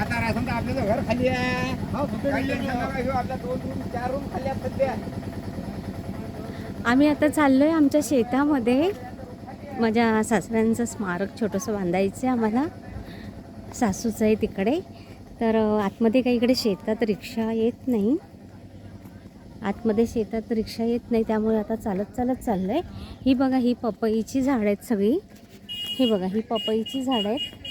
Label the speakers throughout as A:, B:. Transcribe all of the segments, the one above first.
A: आता राहून घर खाली आहे आपल्या दोन रूम चार रूम खाली आहेत सध्या
B: आम्ही आता चाललोय आमच्या शेतामध्ये. माझ्या सासऱ्यांचं स्मारक छोटंसं बांधायचं आहे आम्हाला. सासूचं आहे तिकडे. तर आतमध्ये काही इकडे शेतात रिक्षा येत नाही. आतमध्ये शेतात रिक्षा येत नाही त्यामुळे आता चालत चालत चाललं आहे ही बघा ही पपईची झाडं आहेत सगळी. ही बघा ही पपईची झाडं आहेत.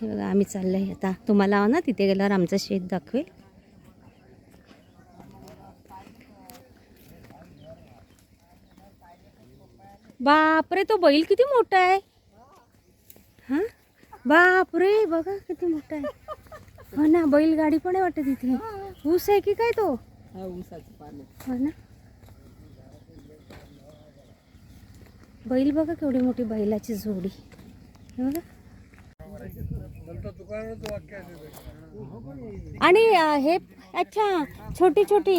B: हे बघा आम्ही चाललो आहे आता. तुम्हाला ना तिथे गेल्यावर आमचं शेत दाखवेल. बापरे तो बैल किती मोठा आहे. हा? बापरे बघा किती मोठा आहे. हो ना बैलगाडी पण आहे वाटत तिथे. ऊस आहे की काय तो? हो ना? बैल बघा केवढी मोठी बैलाची जोडी. बघा. आणि हे अच्छा छोटी छोटी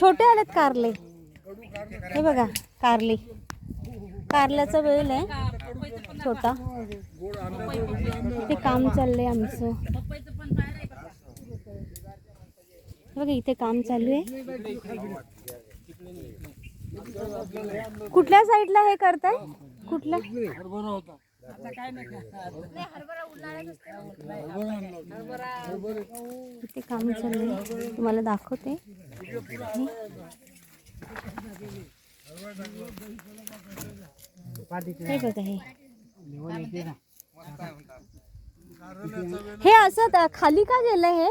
B: छोटे आलेत कारले. हे बघा कारली. कारल्याचा वेळ आहे. छोटा. ते काम चाललंय आमचं. बघा इथे काम चालू आहे. कुठल्या साईडला हे करताय? कुठल्या? ते काम चाललंय तुम्हाला दाखवते. हे बघा हे. हे असं खाली का गेलं हे?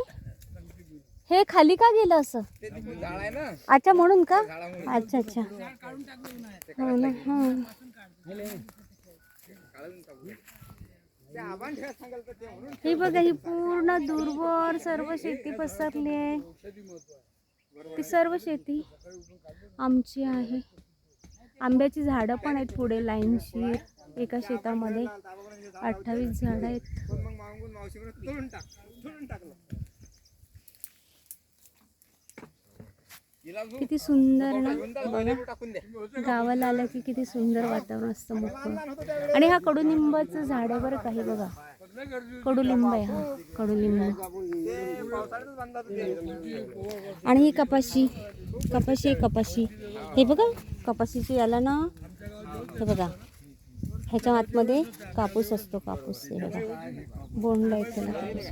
B: हे खाली का गेलं असं? अच्छा म्हणून का? अच्छा अच्छा. हो ना हो. ही. बघा ही पूर्ण दूरवर सर्व शेती पसरली आहे. ती सर्व शेती आमची आहे. आंब्याची झाडं पण आहेत पुढे लाईनशी एका शेतामध्ये. अठ्ठावीस झाडं आहेत. किती सुंदर ना.
A: बघा
B: गावाला आलं की किती सुंदर वातावरण असतं मोकळं आणि हा कडुलिंबाचं झाड आहे बरं काही बघा. कडुलिंब आहे हा कडुलिंब. आणि ही कपाशी कपाशी आहे कपाशी. हे बघा कपाशीची याला ना हे बघा. ह्याच्या आतमध्ये कापूस असतो कापूस हे बघा. बोंडला आहे त्याला कापूस